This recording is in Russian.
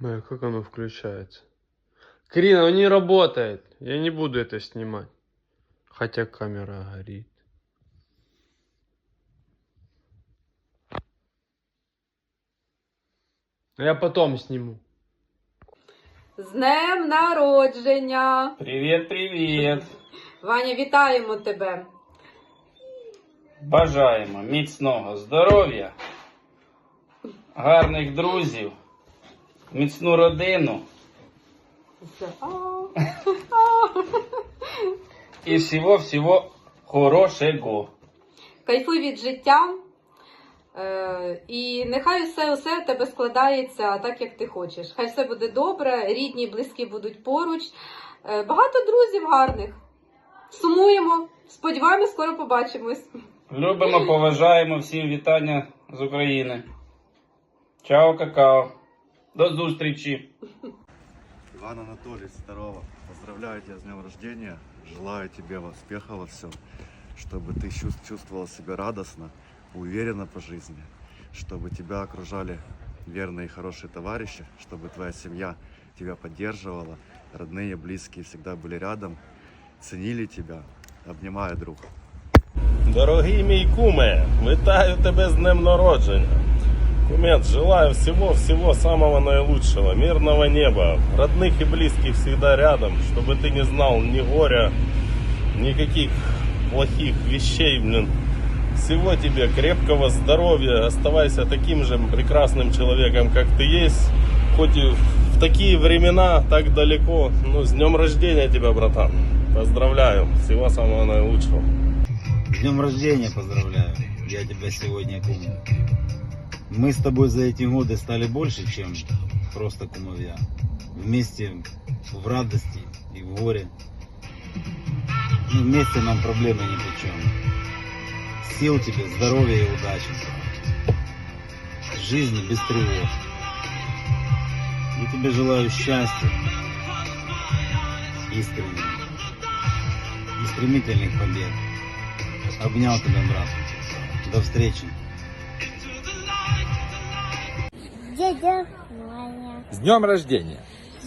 Ой, как оно включается? Крин, оно не работает. Я не буду это снимать. Хотя камера горит. Я потом сниму. З днем народження! Привіт, привіт! Ваня, вітаємо тебе! Бажаємо міцного здоров'я, гарних друзів, Міцну родину і всього-всього хорошого. Кайфуй від життя. Е, і нехай все усе в тебе складається так, як ти хочеш. Хай все буде добре, рідні, близькі будуть поруч. Е, багато друзів гарних. Сумуємо. Сподіваємось, скоро побачимось. Любимо, поважаємо всім вітання з України. Чао, какао. До зустрічі. Иван Анатольевич, здорово. Поздравляю тебя с днем рождения. Желаю тебе успеха во всем, чтобы ты чувс- чувствовал себя радостно, уверенно по жизни, чтобы тебя окружали верные и хорошие товарищи, чтобы твоя семья тебя поддерживала, родные, близкие всегда были рядом, ценили тебя. Обнимаю, друг. Дорогий мій куме, вітаю тебе з днем народження. Кумец, желаю всего-всего самого наилучшего, мирного неба, родных и близких всегда рядом, чтобы ты не знал ни горя, никаких плохих вещей, блин. Всего тебе крепкого здоровья, оставайся таким же прекрасным человеком, как ты есть, хоть и в такие времена, так далеко. Ну, с днем рождения тебя, братан. Поздравляю, всего самого наилучшего. С днем рождения поздравляю. Я тебя сегодня куму. Мы с тобой за эти годы стали больше, чем просто кумовья. Вместе в радости и в горе. Ну, вместе нам проблемы ни по чем. Сил тебе, здоровья и удачи. Жизни без тревог. Я тебе желаю счастья. Искренне. И стремительных побед. Обнял тебя, брат. До встречи. Дядя Ваня. С днем рождения!